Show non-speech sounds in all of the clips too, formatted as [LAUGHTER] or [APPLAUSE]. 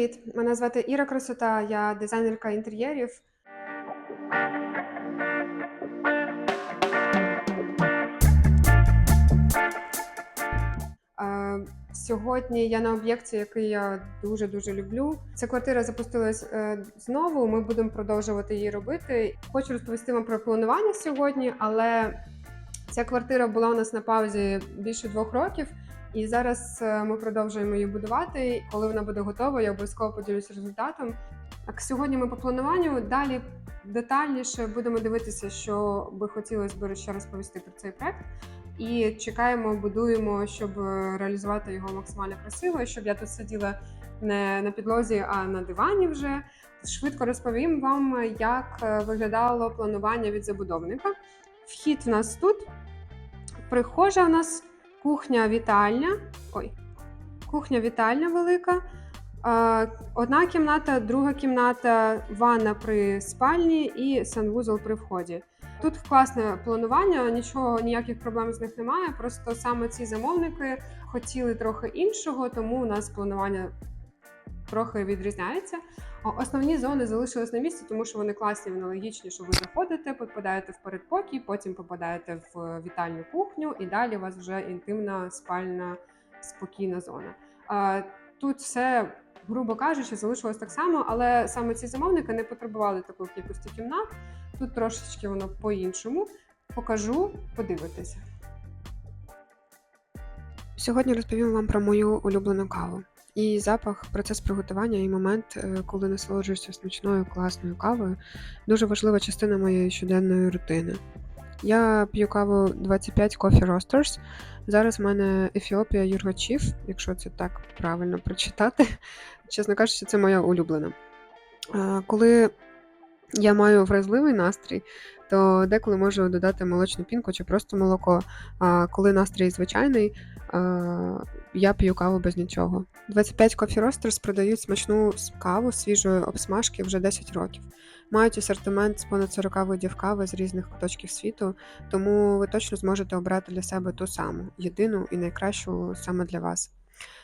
привіт! Мене звати Іра Красота, я дизайнерка інтер'єрів. Сьогодні я на об'єкті, який я дуже дуже люблю. Ця квартира запустилась е, знову. Ми будемо продовжувати її робити. Хочу розповісти вам про планування сьогодні, але ця квартира була у нас на паузі більше двох років. І зараз е, ми продовжуємо її будувати. Коли вона буде готова, я обов'язково поділюся результатом. Так, сьогодні ми по плануванню далі детальніше будемо дивитися, що би хотілося б ще розповісти про цей проект. І чекаємо, будуємо, щоб е, реалізувати його максимально красиво, щоб я тут сиділа не на підлозі, а на дивані вже. Швидко розповім вам, як е, виглядало планування від забудовника. Вхід в нас тут, прихожа у нас кухня вітальня. Ой, кухня вітальня велика. Одна кімната, друга кімната, ванна при спальні і санвузол при вході. Тут класне планування, нічого, ніяких проблем з них немає. Просто саме ці замовники хотіли трохи іншого, тому у нас планування трохи відрізняється. Основні зони залишились на місці, тому що вони класні, вони логічні, що ви заходите, попадаєте в передпокій, потім попадаєте в вітальню кухню, і далі у вас вже інтимна спальна спокійна зона. Тут все, грубо кажучи, залишилось так само, але саме ці замовники не потребували такої кількості кімнат. Тут трошечки воно по-іншому. Покажу, подивитися. Сьогодні розповім вам про мою улюблену каву. І запах, процес приготування і момент, е, коли насолоджуєшся смачною класною кавою, дуже важлива частина моєї щоденної рутини. Я п'ю каву 25 Coffee Roasters. Зараз в мене Ефіопія Юргачів, якщо це так правильно прочитати. [LAUGHS] Чесно кажучи, це моя улюблена. Е, Коли я маю вразливий настрій, то деколи можу додати молочну пінку чи просто молоко. А коли настрій звичайний, я п'ю каву без нічого. 25 Coffee Roasters продають смачну каву свіжої обсмажки вже 10 років. Мають асортимент з понад 40 видів кави з різних куточків світу, тому ви точно зможете обрати для себе ту саму, єдину і найкращу саме для вас.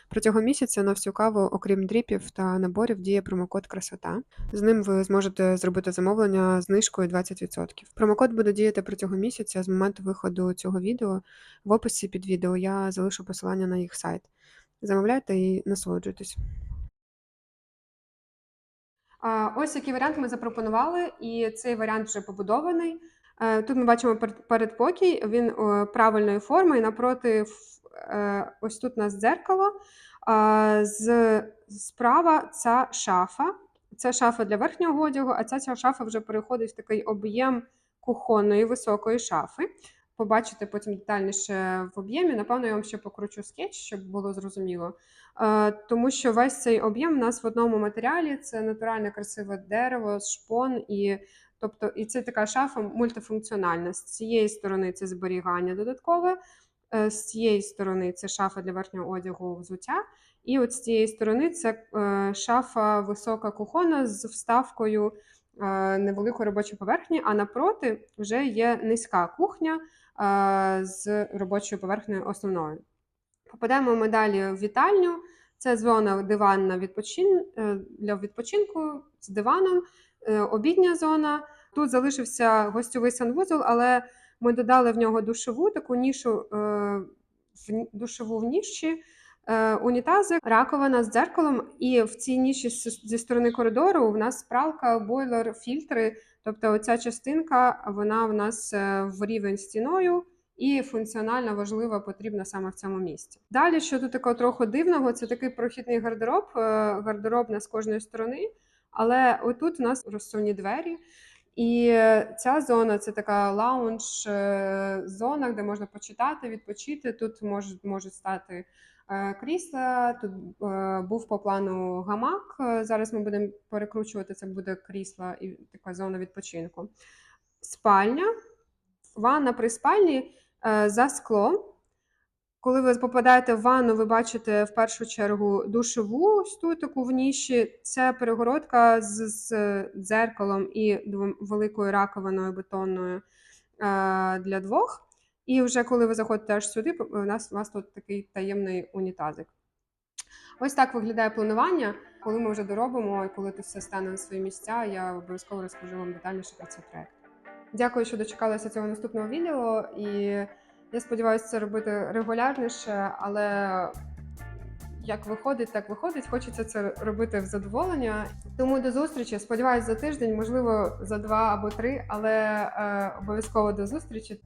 Протягом місяця на всю каву, окрім дріпів та наборів, діє промокод Красота. З ним ви зможете зробити замовлення знижкою 20%. Промокод буде діяти протягом місяця з моменту виходу цього відео. В описі під відео я залишу посилання на їх сайт. Замовляйте і насолоджуйтесь. Ось який варіант ми запропонували, і цей варіант вже побудований. Е, Тут ми бачимо передпокій, він е, правильної форми, і напроти е, ось тут у нас дзеркало. З справа ця шафа. Це шафа для верхнього одягу, а ця, ця шафа вже переходить в такий об'єм кухонної високої шафи. Побачите потім детальніше в об'ємі. Напевно, я вам ще покручу скетч, щоб було зрозуміло. Тому що весь цей об'єм у нас в одному матеріалі це натуральне красиве дерево, шпон і. Тобто, і це така шафа мультифункціональна. З цієї сторони це зберігання додаткове, е, з цієї сторони це шафа для верхнього одягу взуття, і от з цієї сторони це е, шафа висока кухонна з вставкою е, невеликої робочої поверхні, а напроти вже є низька кухня з робочою поверхнею основною. Попадаємо ми далі в вітальню. Це зона диванна відпочин... для відпочинку з диваном, обідня зона. Тут залишився гостьовий санвузол, але ми додали в нього душову, таку нішу е, в душову в ніщі, е, унітази, раковина з дзеркалом. І в цій ніші зі сторони коридору у нас пралка, бойлер, фільтри. Тобто, оця частинка вона в нас е, в рівень стіною і функціонально важлива, потрібна саме в цьому місці. Далі, що тут такого трохи дивного, це такий прохідний гардероб, е, гардероб з кожної сторони. Але отут у нас розсувні двері. І ця зона це така лаунж е, зона, де можна почитати, відпочити. Тут можуть, можуть стати е, крісла. Тут е, був по плану гамак. Зараз ми будемо перекручувати. Це буде крісла і така зона відпочинку. Спальня, ванна при спальні за склом. Коли ви попадаєте в ванну, ви бачите в першу чергу душову ось в ніші. Це перегородка з, з дзеркалом і великою раковиною бетонною е, для двох. І вже коли ви заходите аж сюди, у нас у вас тут такий таємний унітазик. Ось так виглядає планування. Коли ми вже доробимо і коли це все стане на свої місця, я обов'язково розкажу вам детальніше про цей проект. Дякую, що дочекалися цього наступного відео, і я сподіваюся це робити регулярніше, але як виходить, так виходить. Хочеться це робити в задоволення. Тому до зустрічі. Сподіваюсь, за тиждень, можливо, за два або три, але е, обов'язково до зустрічі.